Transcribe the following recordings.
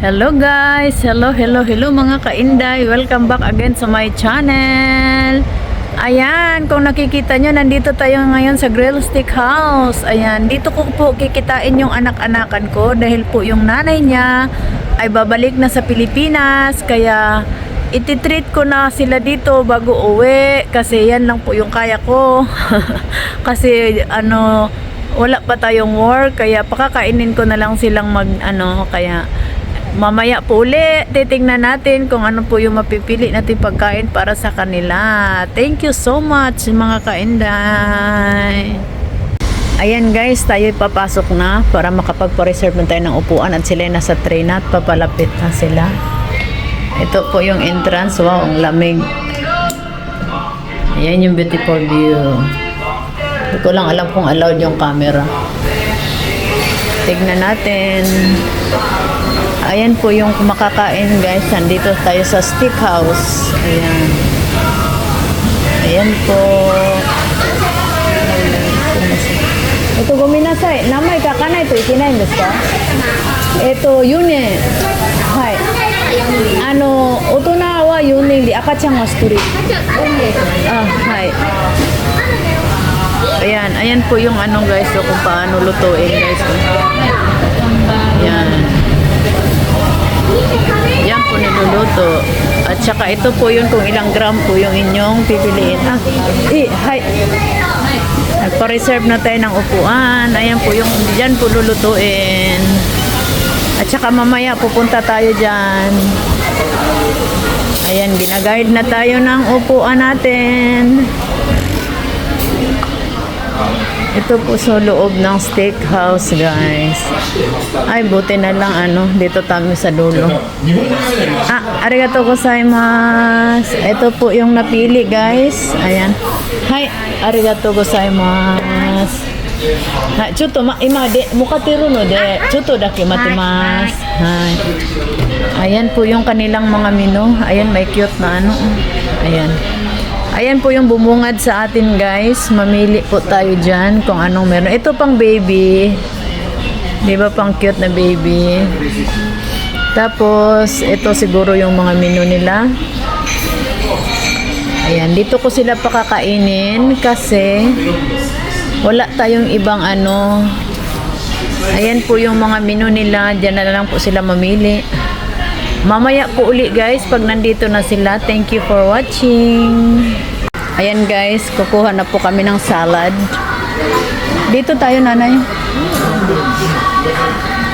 Hello guys! Hello, hello, hello mga kainday! Welcome back again sa my channel! Ayan, kung nakikita nyo, nandito tayo ngayon sa Grill Stick House. Ayan, dito ko po kikitain yung anak-anakan ko dahil po yung nanay niya ay babalik na sa Pilipinas. Kaya ititreat ko na sila dito bago uwi kasi yan lang po yung kaya ko. kasi ano, wala pa tayong work kaya pakakainin ko na lang silang mag ano kaya mamaya po uli titingnan natin kung ano po yung mapipili natin pagkain para sa kanila. Thank you so much mga kainday. Ayan guys tayo papasok na para makapagpa-reserve na tayo ng upuan at sila nasa train at papalapit na sila. Ito po yung entrance. Wow ang lamig. Ayan yung beautiful view. Hindi ko lang alam kung allowed yung camera. Tignan natin ayan po yung makakain guys. Nandito tayo sa stick house. Ayan. Ayan po. Ito guminasay. Namay kakanay to ikinay desu ka? Ito yune. Hai. Ano, otona wa yune de akachan wa sukuri. Ah, hai. Ayan, ayan po yung ano guys, so kung paano lutuin guys. Ayan. Saka ito po yun kung ilang gram po yung inyong pipiliin. Ah, eh, hi. Nagpa-reserve na tayo ng upuan. Ayan po yung dyan po lulutuin. At saka mamaya pupunta tayo dyan. Ayan, ginaguide na tayo ng upuan natin. Ito po sa loob ng steakhouse, guys. Ay, buti na lang, ano, dito tayo sa dulo. Ah, arigato gozaimasu. Ito po yung napili, guys. Ayan. Hi, arigato gozaimasu. Ha, chuto, ma, ima, de, mukatiru no de, chuto dake matimasu. Hi. Ayan po yung kanilang mga menu. Ayan, may cute na ano. Ayan. Ayan po yung bumungad sa atin guys. Mamili po tayo dyan kung anong meron. Ito pang baby. Di ba pang cute na baby? Tapos, ito siguro yung mga menu nila. Ayan, dito ko sila pakakainin kasi wala tayong ibang ano. Ayan po yung mga menu nila. Diyan na lang po sila mamili. Mamaya po uli guys pag nandito na sila. Thank you for watching. Ayan guys, kukuha na po kami ng salad. Dito tayo nanay.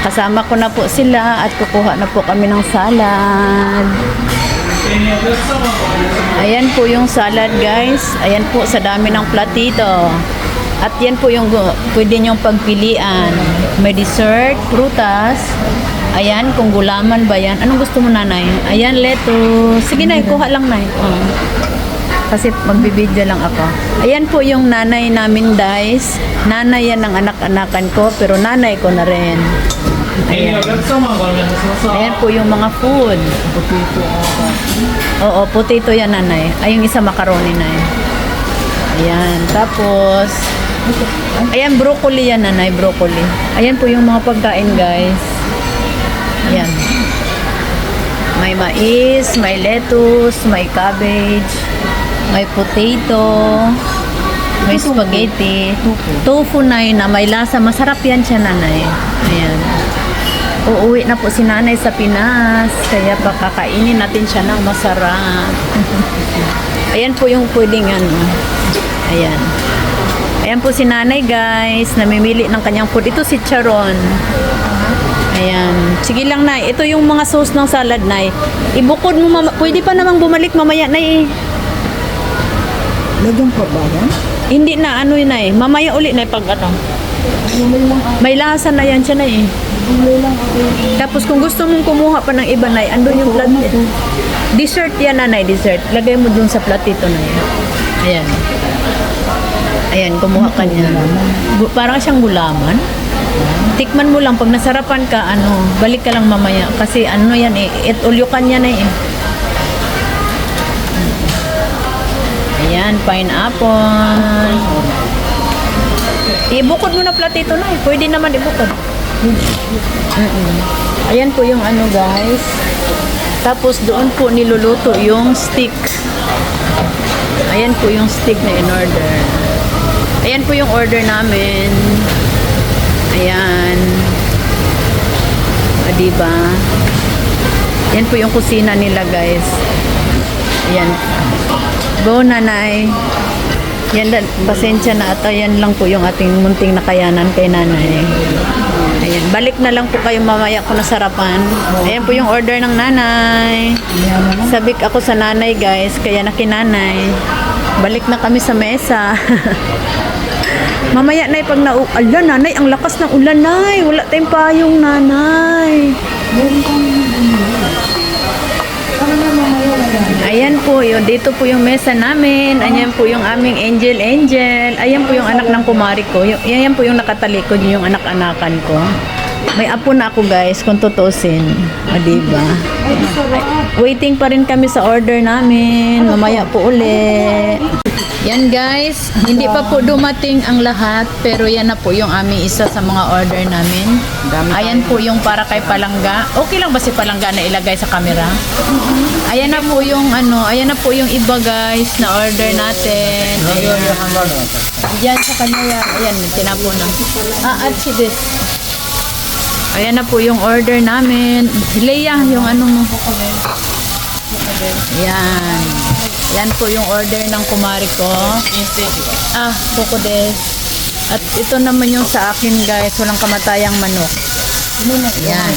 Kasama ko na po sila at kukuha na po kami ng salad. Ayan po yung salad guys. Ayan po sa dami ng platito. At yan po yung pwede nyong pagpilian. May dessert, prutas. Ayan, kung gulaman ba yan? Anong gusto mo nanay? Ayan, lettuce. Sige nay, kuha lang nay. Oh. Kasi magbibidyo lang ako. Ayan po yung nanay namin, guys. Nanay yan ng anak-anakan ko, pero nanay ko na rin. Ayan. Ayan po yung mga food. Potato. Oo, potato yan, nanay. Ay, yung isa macaroni, nay. Ayan. Tapos, ayan, broccoli yan, nanay, broccoli. Ayan po yung mga pagkain, guys. Ayan. May mais, may lettuce, may cabbage, may potato, may spaghetti, tofu na yun na may lasa. Masarap yan siya nanay. Ayan. Uuwi na po si nanay sa Pinas. Kaya pakakainin natin siya ng masarap. Ayan po yung pwedeng ano. Ayan. Ayan po si nanay guys. Namimili ng kanyang food. Ito si Charon. Ayan. Sige lang nay. Ito yung mga sauce ng salad nay. Ibukod mo mama. Pwede pa namang bumalik mamaya nay. Lagyan pa ba yan? Hindi na ano yun nay. Mamaya uli nay pag ano. May lasa na yan siya nay. Ako. Tapos kung gusto mong kumuha pa ng iba nay, andun yung plat. Dessert yan nanay, dessert. Lagay mo dun sa platito na yan. Ayan. Ayan, kumuha ka niya. Parang siyang gulaman. Tikman mo lang, pag nasarapan ka, ano, balik ka lang mamaya. Kasi ano yan eh, it ulyukan yan eh. Ayan, pineapple. Ibukod mo na platito na eh. Pwede naman ibukod. Mm-mm. Ayan po yung ano guys. Tapos doon po niluluto yung steak. Ayan po yung steak na in-order. Ayan po yung order namin. Ayan. O, diba? Yan po yung kusina nila guys. Ayan. Go nanay. Yan, pasensya na at ayan lang po yung ating munting nakayanan kay nanay. Ayan, balik na lang po kayo mamaya kung nasarapan. Ayan po yung order ng nanay. Sabik ako sa nanay guys, kaya nakinanay. Balik na kami sa mesa. mamaya na pag na ala nanay, ang lakas ng ulan nay. Wala tayong payong nanay. Ayan po, yun. Dito po yung mesa namin. Ayan po yung aming angel angel. Ayan po yung anak ng kumari ko. Ayan po yung nakatalikod yung anak-anakan ko. May apo na ako guys, kung tutusin. O, diba? Waiting pa rin kami sa order namin. Mamaya po uli. Yan guys, hindi pa po dumating ang lahat pero yan na po yung aming isa sa mga order namin. Ayan po yung para kay Palangga. Okay lang ba si Palangga na ilagay sa camera? Ayan na po yung ano, ayan na po yung iba guys na order natin. Ayan. Diyan sa kanya yan. Ayan, tinapon na. Ah, at si this. Ayan na po yung order namin. Leia, yung ano mo. Ayan. Yan po yung order ng kumari ko. Ah, kukudes. At ito naman yung sa akin guys, walang kamatayang manok. Yan.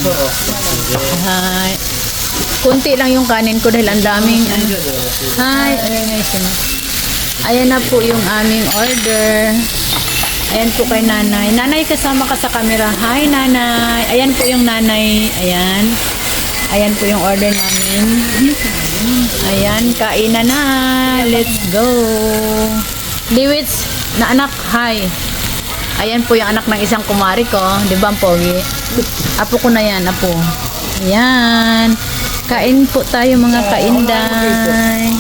Hi. Kunti lang yung kanin ko dahil ang daming ano. Hi. Ayan. Ayan na po yung aming order. Ayan po kay nanay. Nanay, kasama ka sa camera. Hi, nanay. Ayan po yung nanay. Ayan. Ayan po yung order namin. Ayan, kainan na. Let's go. Liwits, na anak, hi. Ayan po yung anak ng isang kumari ko. Di ba, pogi? Apo ko na yan, apo. Ayan. Kain po tayo mga kainday.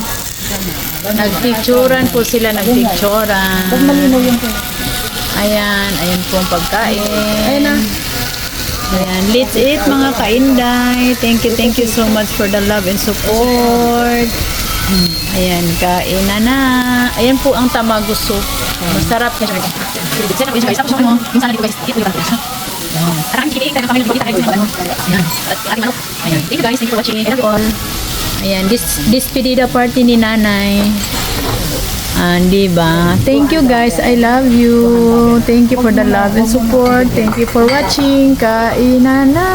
Nagpicturan po sila, nagpicturan. Malinaw yung Ayan, ayan po ang pagkain. Ayan na. Ayan, let's eat mga kainday. Thank you, thank you so much for the love and support. Ayan, kain na na. Ayan po ang tamago soup. Masarap na siya. Sarap siya. Tapos mo, minsan guys, dito guys. Ayan. Guys, thank you for. Ayan, this despedida party ni nanay. Ah, di ba? Thank you guys. I love you. Thank you for the love and support. Thank you for watching. Kainan na.